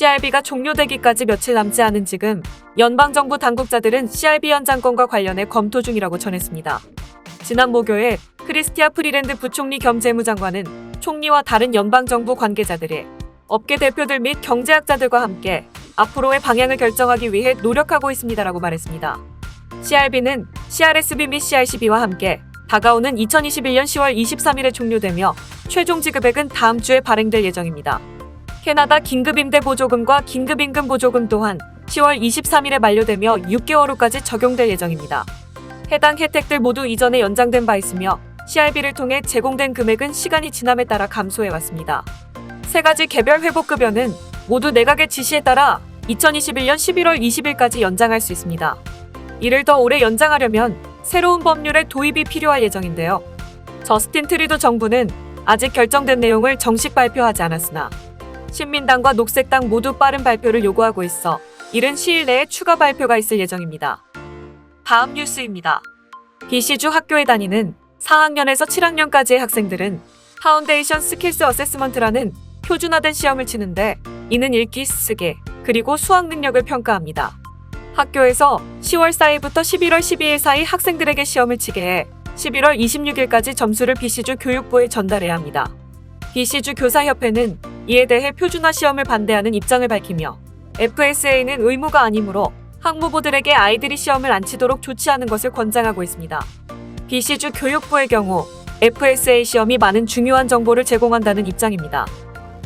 CRB가 종료되기까지 며칠 남지 않은 지금 연방정부 당국자들은 CRB 연장권과 관련해 검토 중이라고 전했습니다. 지난 목요일 크리스티아 프리랜드 부총리 겸 재무장관은 총리와 다른 연방정부 관계자들이 업계 대표들 및 경제학자들과 함께 앞으로의 방향을 결정하기 위해 노력하고 있습니다라고 말했습니다. CRB는 CRSB 및 CRCB와 함께 다가오는 2021년 10월 23일에 종료되며 최종 지급액은 다음 주에 발행될 예정입니다. 캐나다 긴급임대 보조금과 긴급임금 보조금 또한 10월 23일에 만료되며 6개월 후까지 적용될 예정입니다. 해당 혜택들 모두 이전에 연장된 바 있으며 CRB를 통해 제공된 금액은 시간이 지남에 따라 감소해 왔습니다. 세 가지 개별 회복급여는 모두 내각의 지시에 따라 2021년 11월 20일까지 연장할 수 있습니다. 이를 더 오래 연장하려면 새로운 법률의 도입이 필요할 예정인데요. 저스틴 트리도 정부는 아직 결정된 내용을 정식 발표하지 않았으나 신민당과 녹색당 모두 빠른 발표를 요구하고 있어 이른 시일 내에 추가 발표가 있을 예정입니다. 다음 뉴스입니다. BC주 학교에 다니는 4학년에서 7학년까지의 학생들은 파운데이션 스킬스 어세스먼트라는 표준화된 시험을 치는데 이는 읽기, 쓰기, 그리고 수학 능력을 평가합니다. 학교에서 10월 4일부터 11월 12일 사이 학생들에게 시험을 치게 해 11월 26일까지 점수를 BC주 교육부에 전달해야 합니다. BC주 교사협회는 이에 대해 표준화 시험을 반대하는 입장을 밝히며 FSA는 의무가 아니므로 학부모들에게 아이들이 시험을 안 치도록 조치하는 것을 권장하고 있습니다. BC주 교육부의 경우 FSA 시험이 많은 중요한 정보를 제공한다는 입장입니다.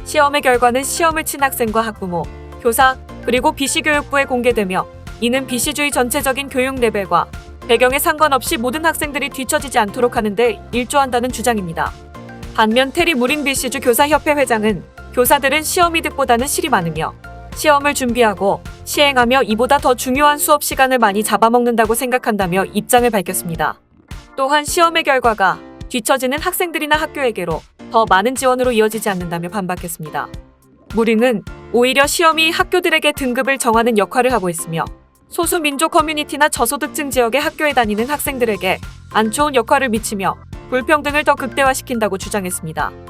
시험의 결과는 시험을 친 학생과 학부모, 교사, 그리고 BC교육부에 공개되며 이는 BC주의 전체적인 교육 레벨과 배경에 상관없이 모든 학생들이 뒤처지지 않도록 하는데 일조한다는 주장입니다. 반면 테리 무린 BC주 교사협회 회장은 교사들은 시험 이득보다는 실이 많으며 시험을 준비하고 시행하며 이보다 더 중요한 수업 시간을 많이 잡아먹는다고 생각한다며 입장을 밝혔습니다. 또한 시험의 결과가 뒤처지는 학생들이나 학교에게로 더 많은 지원으로 이어지지 않는다며 반박했습니다. 무링은 오히려 시험이 학교들에게 등급을 정하는 역할을 하고 있으며 소수 민족 커뮤니티나 저소득층 지역의 학교에 다니는 학생들에게 안 좋은 역할을 미치며 불평등을 더 극대화시킨다고 주장했습니다.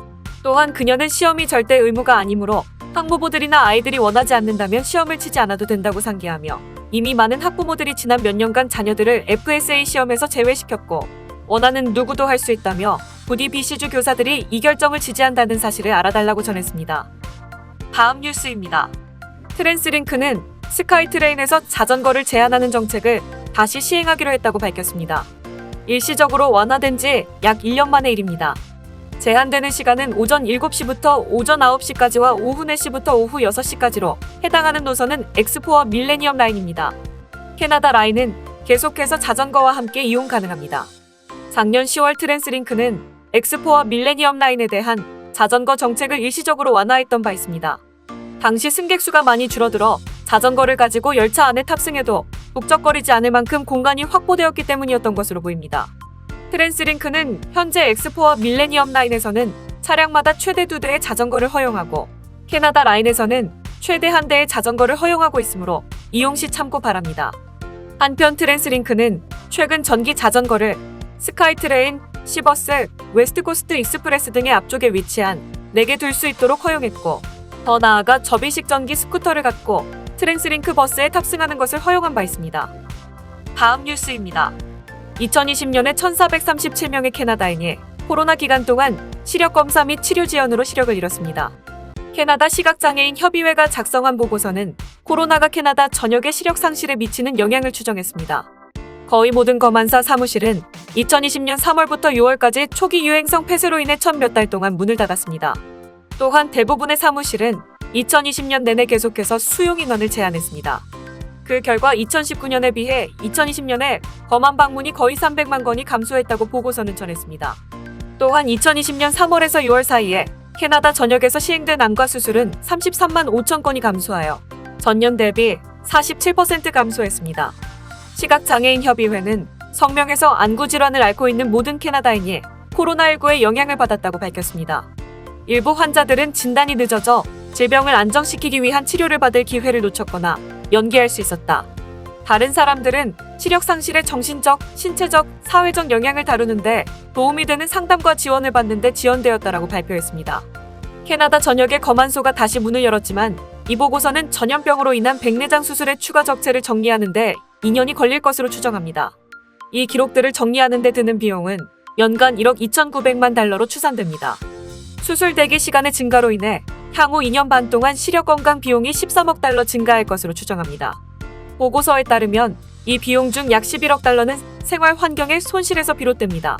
또한 그녀는 시험이 절대 의무가 아니므로 학부모들이나 아이들이 원하지 않는다면 시험을 치지 않아도 된다고 상기하며 이미 많은 학부모들이 지난 몇 년간 자녀들을 FSA 시험에서 제외시켰고 원하는 누구도 할 수 있다며 부디 BC주 교사들이 이 결정을 지지한다는 사실을 알아달라고 전했습니다. 다음 뉴스입니다. 트랜스링크는 스카이트레인에서 자전거를 제한하는 정책을 다시 시행하기로 했다고 밝혔습니다. 일시적으로 완화된 지 약 1년 만의 일입니다. 제한되는 시간은 오전 7시부터 오전 9시까지와 오후 4시부터 오후 6시까지로 해당하는 노선은 엑스포와 밀레니엄 라인입니다. 캐나다 라인은 계속해서 자전거와 함께 이용 가능합니다. 작년 10월 트랜스링크는 엑스포와 밀레니엄 라인에 대한 자전거 정책을 일시적으로 완화했던 바 있습니다. 당시 승객 수가 많이 줄어들어 자전거를 가지고 열차 안에 탑승해도 북적거리지 않을 만큼 공간이 확보되었기 때문이었던 것으로 보입니다. 트랜스링크는 현재 엑스포와 밀레니엄 라인에서는 차량마다 최대 두 대의 자전거를 허용하고 캐나다 라인에서는 최대 한 대의 자전거를 허용하고 있으므로 이용 시 참고 바랍니다. 한편 트랜스링크는 최근 전기 자전거를 스카이트레인, 시버스, 웨스트코스트 익스프레스 등의 앞쪽에 위치한 4개 둘 수 있도록 허용했고 더 나아가 접이식 전기 스쿠터를 갖고 트랜스링크 버스에 탑승하는 것을 허용한 바 있습니다. 다음 뉴스입니다. 2020년에 1,437명의 캐나다인이 코로나 기간 동안 시력 검사 및 치료 지원으로 시력을 잃었습니다. 캐나다 시각장애인 협의회가 작성한 보고서는 코로나가 캐나다 전역의 시력 상실에 미치는 영향을 추정했습니다. 거의 모든 검안사 사무실은 2020년 3월부터 6월까지 초기 유행성 폐쇄로 인해 천 몇 달 동안 문을 닫았습니다. 또한 대부분의 사무실은 2020년 내내 계속해서 수용 인원을 제한했습니다. 그 결과 2019년에 비해 2020년에 검안 방문이 거의 300만 건이 감소했다고 보고서는 전했습니다. 또한 2020년 3월에서 6월 사이에 캐나다 전역에서 시행된 안과 수술은 33만 5천 건이 감소하여 전년 대비 47% 감소했습니다. 시각장애인협의회는 성명에서 안구 질환을 앓고 있는 모든 캐나다인이 코로나19의 영향을 받았다고 밝혔습니다. 일부 환자들은 진단이 늦어져 질병을 안정시키기 위한 치료를 받을 기회를 놓쳤거나 연기할 수 있었다. 다른 사람들은 시력 상실의 정신적, 신체적, 사회적 영향을 다루는데 도움이 되는 상담과 지원을 받는데 지원되었다라고 발표했습니다. 캐나다 전역의 검안소가 다시 문을 열었지만 이 보고서는 전염병으로 인한 백내장 수술의 추가 적체를 정리하는데 2년이 걸릴 것으로 추정합니다. 이 기록들을 정리하는 데 드는 비용은 연간 1억 2,900만 달러로 추산됩니다. 수술 대기 시간의 증가로 인해 향후 2년 반 동안 시력 건강 비용이 13억 달러 증가할 것으로 추정합니다. 보고서에 따르면 이 비용 중 약 11억 달러는 생활 환경의 손실에서 비롯됩니다.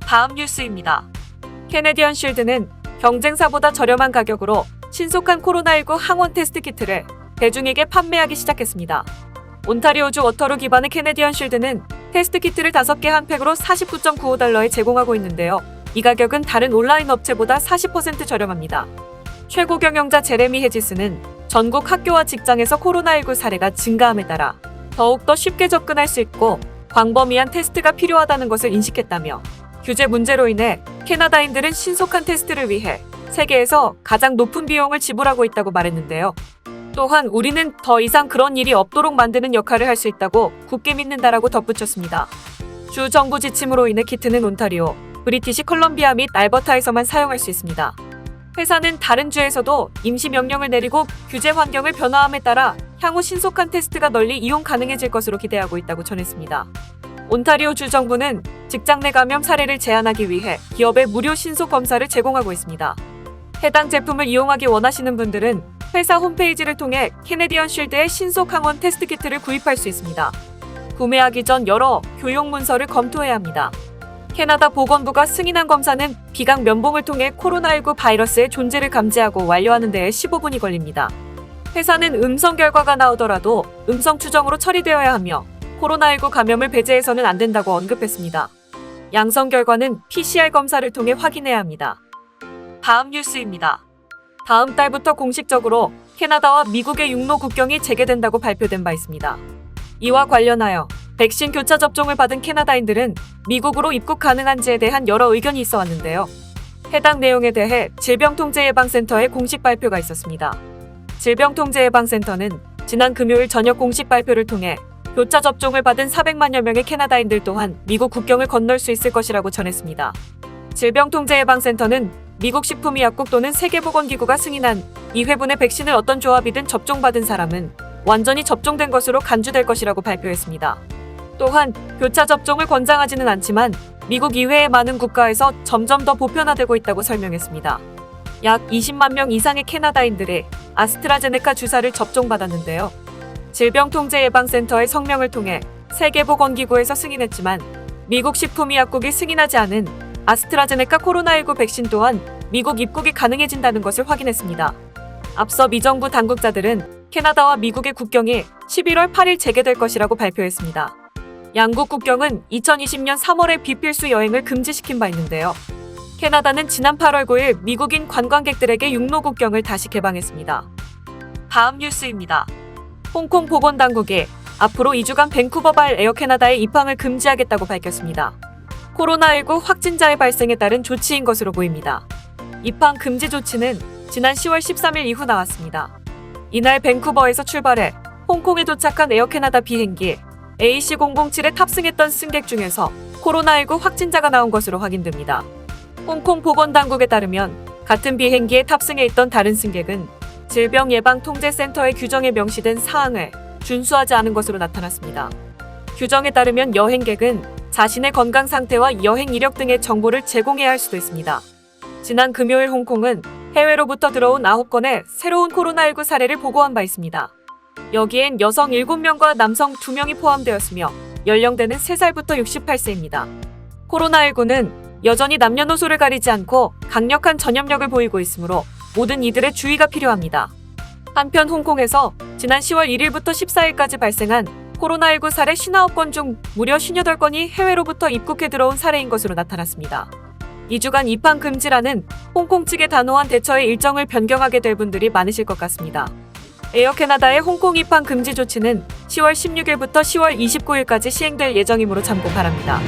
다음 뉴스입니다. 캐네디언 쉴드는 경쟁사보다 저렴한 가격으로 신속한 코로나19 항원 테스트 키트를 대중에게 판매하기 시작했습니다. 온타리오주 워터루 기반의 캐네디언 쉴드는 테스트 키트를 5개 한 팩으로 49.95달러에 제공하고 있는데요. 이 가격은 다른 온라인 업체보다 40% 저렴합니다. 최고 경영자 제레미 헤지스는 전국 학교와 직장에서 코로나19 사례가 증가함에 따라 더욱더 쉽게 접근할 수 있고 광범위한 테스트가 필요하다는 것을 인식했다며 규제 문제로 인해 캐나다인들은 신속한 테스트를 위해 세계에서 가장 높은 비용을 지불하고 있다고 말했는데요. 또한 우리는 더 이상 그런 일이 없도록 만드는 역할을 할 수 있다고 굳게 믿는다라고 덧붙였습니다. 주 정부 지침으로 인해 키트는 온타리오, 브리티시 컬럼비아 및 알버타에서만 사용할 수 있습니다. 회사는 다른 주에서도 임시 명령을 내리고 규제 환경을 변화함에 따라 향후 신속한 테스트가 널리 이용 가능해질 것으로 기대하고 있다고 전했습니다. 온타리오 주 정부는 직장 내 감염 사례를 제한하기 위해 기업에 무료 신속 검사를 제공하고 있습니다. 해당 제품을 이용하기 원하시는 분들은 회사 홈페이지를 통해 캐네디언 쉴드의 신속 항원 테스트 키트를 구입할 수 있습니다. 구매하기 전 여러 교육 문서를 검토해야 합니다. 캐나다 보건부가 승인한 검사는 비강 면봉을 통해 코로나19 바이러스의 존재를 감지하고 완료하는 데에 15분이 걸립니다. 회사는 음성 결과가 나오더라도 음성 추정으로 처리되어야 하며 코로나19 감염을 배제해서는 안 된다고 언급했습니다. 양성 결과는 PCR 검사를 통해 확인해야 합니다. 다음 뉴스입니다. 다음 달부터 공식적으로 캐나다와 미국의 육로 국경이 재개된다고 발표된 바 있습니다. 이와 관련하여 백신 교차 접종을 받은 캐나다인들은 미국으로 입국 가능한지에 대한 여러 의견이 있어 왔는데요. 해당 내용에 대해 질병통제예방센터의 공식 발표가 있었습니다. 질병통제예방센터는 지난 금요일 저녁 공식 발표를 통해 교차 접종을 받은 400만여 명의 캐나다인들 또한 미국 국경을 건널 수 있을 것이라고 전했습니다. 질병통제예방센터는 미국 식품의약국 또는 세계보건기구가 승인한 이 회분의 백신을 어떤 조합이든 접종받은 사람은 완전히 접종된 것으로 간주될 것이라고 발표했습니다. 또한 교차 접종을 권장하지는 않지만 미국 이외의 많은 국가에서 점점 더 보편화되고 있다고 설명했습니다. 약 20만 명 이상의 캐나다인들이 아스트라제네카 주사를 접종받았는데요. 질병통제예방센터의 성명을 통해 세계보건기구에서 승인했지만 미국 식품의약국이 승인하지 않은 아스트라제네카 코로나19 백신 또한 미국 입국이 가능해진다는 것을 확인했습니다. 앞서 미정부 당국자들은 캐나다와 미국의 국경이 11월 8일 재개될 것이라고 발표했습니다. 양국 국경은 2020년 3월에 비필수 여행을 금지시킨 바 있는데요. 캐나다는 지난 8월 9일 미국인 관광객들에게 육로 국경을 다시 개방했습니다. 다음 뉴스입니다. 홍콩 보건당국이 앞으로 2주간 밴쿠버 발 에어 캐나다의 입항을 금지하겠다고 밝혔습니다. 코로나19 확진자의 발생에 따른 조치인 것으로 보입니다. 입항 금지 조치는 지난 10월 13일 이후 나왔습니다. 이날 밴쿠버에서 출발해 홍콩에 도착한 에어 캐나다 비행기 AC007에 탑승했던 승객 중에서 코로나19 확진자가 나온 것으로 확인됩니다. 홍콩 보건당국에 따르면 같은 비행기에 탑승해 있던 다른 승객은 질병예방통제센터의 규정에 명시된 사항을 준수하지 않은 것으로 나타났습니다. 규정에 따르면 여행객은 자신의 건강 상태와 여행 이력 등의 정보를 제공해야 할 수도 있습니다. 지난 금요일 홍콩은 해외로부터 들어온 9건의 새로운 코로나19 사례를 보고한 바 있습니다. 여기엔 여성 7명과 남성 2명이 포함되었으며 연령대는 3살부터 68세입니다. 코로나19는 여전히 남녀노소를 가리지 않고 강력한 전염력을 보이고 있으므로 모든 이들의 주의가 필요합니다. 한편 홍콩에서 지난 10월 1일부터 14일까지 발생한 코로나19 사례 59건 중 무려 58건이 해외로부터 입국해 들어온 사례인 것으로 나타났습니다. 2주간 입항 금지라는 홍콩 측의 단호한 대처에 일정을 변경하게 될 분들이 많으실 것 같습니다. 에어 캐나다의 홍콩 입항 금지 조치는 10월 16일부터 10월 29일까지 시행될 예정이므로 참고 바랍니다.